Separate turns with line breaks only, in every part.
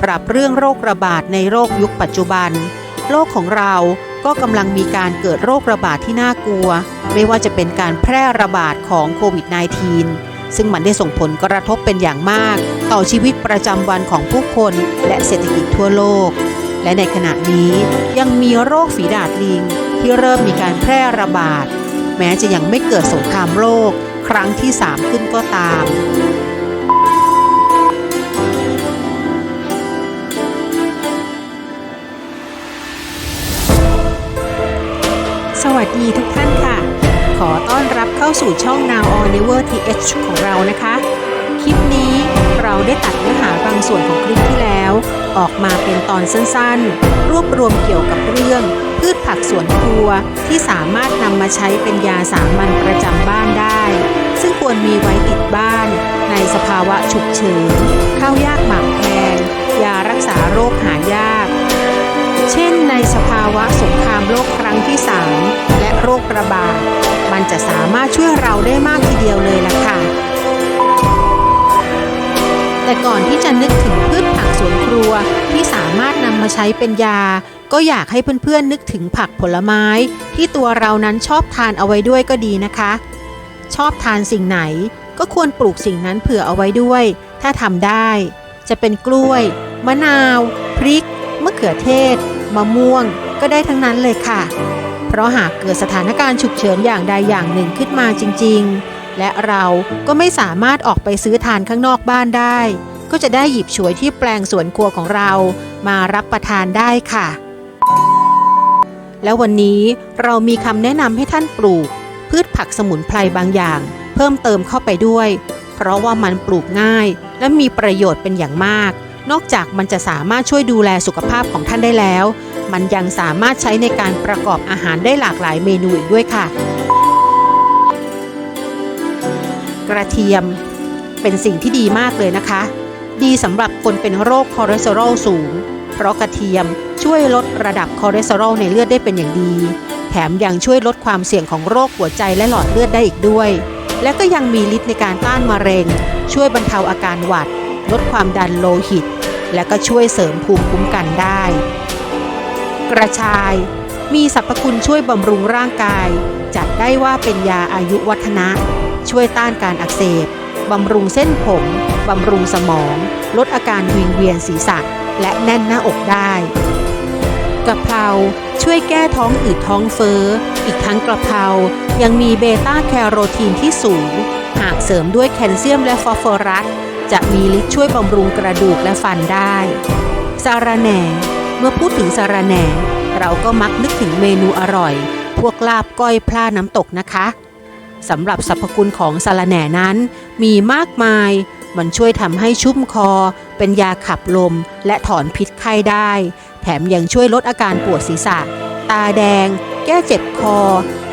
ำหรับเรื่องโรคระบาดในโรคยุคปัจจุบัน โลกของเราก็กำลังมีการเกิดโรคระบาดที่น่ากลัว ไม่ว่าจะเป็นการแพร่ระบาดของโควิด -19 ซึ่งมันได้ส่งผลกระทบเป็นอย่างมาก ต่อชีวิตประจำวันของผู้คนและเศรษฐกิจทั่วโลก และในขณะนี้ยังมีโรคฝีดาดลิง ที่เริ่มมีการแพร่ระบาด แม้จะยังไม่เกิดสงครามโลกครั้งที่ 3 ขึ้นก็ตาม ดีทุกท่านค่ะ ขอต้อนรับเข้าสู่ช่อง Now or Never TH ของเรานะคะ คลิปนี้เราได้ตัดเนื้อหาบางส่วนของคลิปที่แล้ว ออกมาเป็นตอนสั้นๆ รวบรวมเกี่ยวกับเรื่อง พืชผักสวนครัวที่สามารถนำมาใช้เป็นยาสามัญประจำบ้านได้ ซึ่งควรมีไว้ติดบ้าน ในสภาวะฉุกเฉินข้าวยากหมากแพงยารักษาโรคหายาก เช่นในสภาวะสงครามโลกครั้งที่ 3 และโรคระบาด มันจะสามารถช่วยเราได้มากทีเดียวเลยล่ะค่ะ แต่ก่อนที่จะนึกถึงพืชผักสวนครัวที่สามารถนำมาใช้เป็นยา ก็อยากให้เพื่อนๆนึกถึงผักผลไม้ ที่ตัวเรานั้นชอบทานเอาไว้ด้วยก็ดีนะคะ ชอบทานสิ่งไหนก็ควรปลูกสิ่งนั้นเผื่อเอาไว้ด้วย ถ้าทำได้ จะเป็นกล้วย มะนาว พริก มะเขือเทศ มะม่วงก็ได้ทั้งนั้นเลยค่ะ เพราะหากเกิดสถานการณ์ฉุกเฉินอย่างใดอย่างหนึ่งขึ้นมาจริง ๆ และเราก็ไม่สามารถออกไปซื้อทานข้างนอกบ้านได้ ก็จะได้หยิบฉวยที่แปลงสวนครัวของเรามารับประทานได้ค่ะ แล้ววันนี้เรามีคำแนะนำให้ท่านปลูก พืชผักสมุนไพรบางอย่าง เพิ่มเติมเข้าไปด้วย เพราะว่ามันปลูกง่ายและมีประโยชน์เป็นอย่างมาก นอกจากมันจะสามารถช่วยดูแลสุขภาพของท่านได้แล้ว มันยังสามารถใช้ในการประกอบอาหารได้หลากหลายเมนูอีกด้วยค่ะ กระเทียมเป็นสิ่งที่ดีมากเลยนะคะ ดีสำหรับคนเป็นโรคคอเลสเตอรอลสูง เพราะกระเทียมช่วยลดระดับคอเลสเตอรอลในเลือดได้เป็นอย่างดี แถมยังช่วยลดความเสี่ยงของโรคหัวใจและหลอดเลือดได้อีกด้วย และก็ยังมีฤทธิ์ในการต้านมะเร็ง ช่วยบรรเทาอาการหวัด ลดความดันโลหิต และก็ช่วยเสริมภูมิคุ้มกันได้ กระชายมีสรรพคุณช่วยบำรุงร่างกาย จัดได้ว่าเป็นยาอายุวัฒนะ ช่วยต้านการอักเสบบำรุงเส้นผม บำรุงสมอง ลดอาการวิงเวียนศีรษะ และแน่นหน้าอกได้กระเพราช่วยแก้ท้องอืดท้องเฟ้อ อีกทั้งกระเพรายังมีเบต้าแคโรทีนที่สูง หากเสริมด้วยแคลเซียมและฟอสฟอรัส จะมีฤทธิ์ช่วยบำรุงกระดูกและฟันได้สาระแหน่ เมื่อพูดถึงสาระแหน่ เราก็มักนึกถึงเมนูอร่อย พวกลาบก้อยพลาน้ำตกนะคะสำหรับสรรพคุณของสาระแหน่นั้น มีมากมาย มันช่วยทำให้ชุ่มคอ เป็นยาขับลม และถอนพิษไข้ได้ แถมยังช่วยลดอาการปวดศีรษะ ตาแดง แก้เจ็บคอ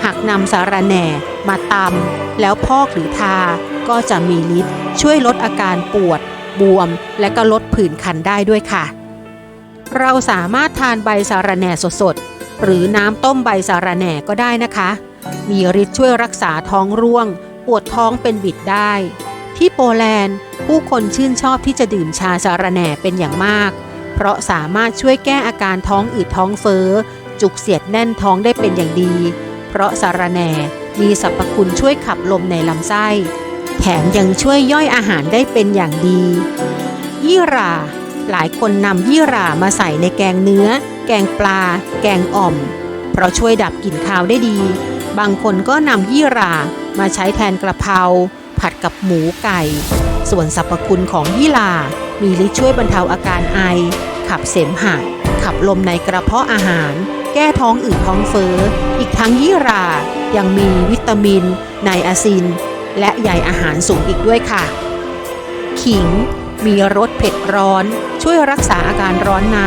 หากนำสาระแหน่มาตำแล้วพอกหรือทา ก็จะมีฤทธิ์ช่วยลดอาการปวด บวม และก็ลดผื่นคันได้ด้วยค่ะ เราสามารถทานใบสาระแหน่สดๆ หรือน้ำต้มใบสาระแหน่ก็ได้นะคะ มีฤทธิ์ช่วยรักษาท้องร่วง ปวดท้องเป็นบิดได้ ที่โปแลนด์ ผู้คนชื่นชอบที่จะดื่มชาสาระแหน่เป็นอย่างมาก เพราะสามารถช่วยแก้อาการท้องอืดท้องเฟ้อ จุกเสียดแน่นท้องได้เป็นอย่างดี เพราะสาระแหน่มีสรรพคุณช่วยขับลมในลำไส้ แถมยังช่วยย่อยอาหารได้เป็นอย่างดี ยี่รา หลายคนนำยี่รามาใส่ในแกงเนื้อ แกงปลา แกงอ่อม เพราะช่วยดับกลิ่นคาวได้ดี บางคนก็นำยี่รามาใช้แทนกระเพราผัดกับหมูไก่ ส่วนสรรพคุณของยี่รามีฤทธิ์ช่วยบรรเทาอาการไอ ขับเสมหะ ขับลมในกระเพาะอาหาร แก้ท้องอืดท้องเฟ้อ อีกทั้งยี่รา ยังมีวิตามิน ไนอาซิน และใยอาหารสูงอีกด้วยค่ะ ขิงมีรสเผ็ดร้อน ช่วยรักษาอาการร้อนใน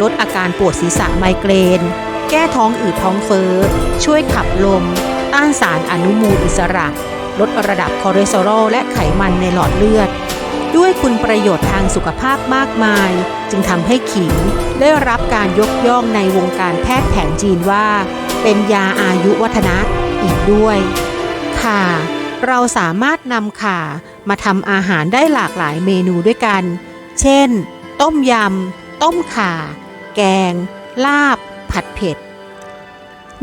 ลดอาการปวดศีรษะไมเกรน แก้ท้องอืดท้องเฟ้อ ช่วยขับลม ต้านสารอนุมูลอิสระ ลดระดับคอเลสเตอรอลและไขมันในหลอดเลือด ด้วยคุณประโยชน์ทางสุขภาพมากมาย จึงทำให้ขิงได้รับการยกย่องในวงการแพทย์แผนจีนว่า เป็นยาอายุวัฒนะอีกด้วย ค่ะ เราสามารถนำข่ามาทำอาหารได้หลากหลายเมนูด้วยกัน เช่น ต้มยำ ต้มข่า แกง ลาบ ผัดเผ็ด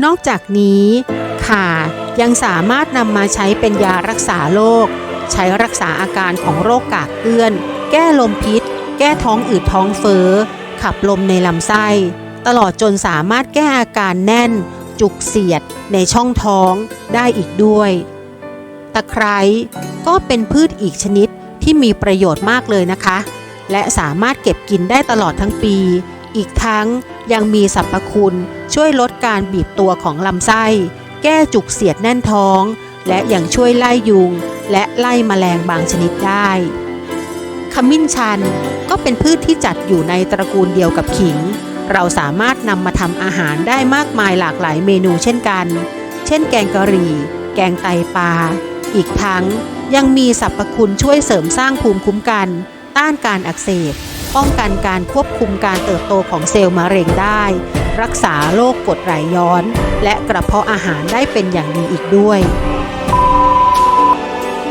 นอกจากนี้ข่ายังสามารถนำมาใช้เป็นยารักษาโรค ใช้รักษาอาการของโรคกากเกลื่อน แก้ลมพิษ แก้ท้องอืดท้องเฟ้อ ขับลมในลำไส้ ตลอดจนสามารถแก้อาการแน่น จุกเสียด ในช่องท้องได้อีกด้วย ตะไคร้ก็เป็นพืชอีกชนิดที่มีประโยชน์มากเลยนะคะ และสามารถเก็บกินได้ตลอดทั้งปี อีกทั้งยังมีสรรพคุณช่วยลดการบีบตัวของลำไส้ แก้จุกเสียดแน่นท้อง และยังช่วยไล่ยุง และไล่แมลงบางชนิดได้ขมิ้นชันก็เป็นพืชที่จัดอยู่ในตระกูลเดียวกับขิง เราสามารถนำมาทำอาหารได้มากมายหลากหลายเมนูเช่นกัน เช่นแกงกะหรี่ แกงไตปลา อีกทั้ง ยังมีสรรพคุณช่วยเสริมสร้างภูมิคุ้มกัน ต้านการอักเสบ ป้องกันการควบคุมการเติบโตของเซลล์มะเร็งได้ รักษาโรคกรดไหลย้อน และกระเพาะอาหารได้เป็นอย่างดีอีกด้วย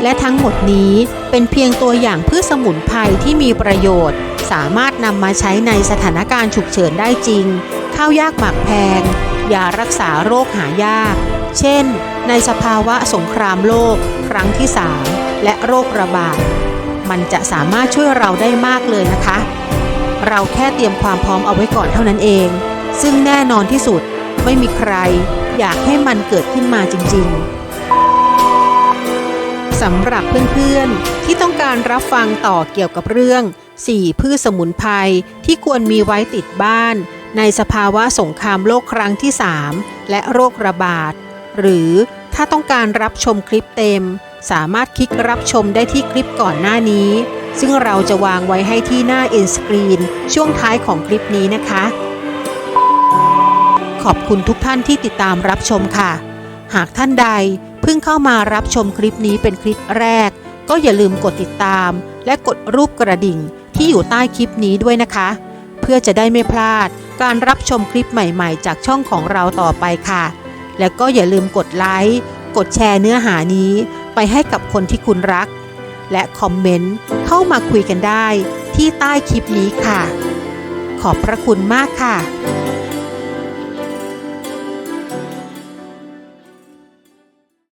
และทั้งหมดนี้เป็นเพียงตัวอย่างพืชสมุนไพรที่มีประโยชน์ สามารถนำมาใช้ในสถานการณ์ฉุกเฉินได้จริง ข้าวยากหมากแพง ยารักษาโรคหายาก เช่น ในสภาวะสงครามโลก ครั้งที่ 3 และโรคระบาด มันจะสามารถช่วยเราได้มากเลยนะคะ เราแค่เตรียมความพร้อมเอาไว้ก่อนเท่านั้นเอง ซึ่งแน่นอนที่สุดไม่มีใคร อยากให้มันเกิดขึ้นมาจริง ๆสำหรับเพื่อนๆ ที่ต้องการรับฟังต่อเกี่ยวกับเรื่อง 4 พืชสมุนไพรที่ควรมีไว้ติดบ้าน ในสภาวะสงครามโลกครั้งที่ 3 และโรคระบาด หรือถ้าต้องการรับชมคลิปเต็ม สามารถคลิกรับชมได้ที่คลิปก่อนหน้านี้ ซึ่งเราจะวางไว้ให้ที่หน้า end screen ช่วงท้ายของคลิปนี้นะคะ ขอบคุณทุกท่านที่ติดตามรับชมค่ะ หากท่านใดเพิ่งเข้ามารับชมคลิปนี้เป็นคลิปแรก ก็อย่าลืมกดติดตาม และกดรูปกระดิ่งที่อยู่ใต้คลิปนี้ด้วยนะคะ เพื่อจะได้ไม่พลาด การรับชมคลิปใหม่ๆ จากช่องของเราต่อไปค่ะ และก็อย่าลืมกดไลค์กดแชร์เนื้อหานี้ไปให้กับคนที่คุณรัก และคอมเมนต์เข้ามาคุยกันได้ที่ใต้คลิปนี้ค่ะ ขอบพระคุณมากค่ะ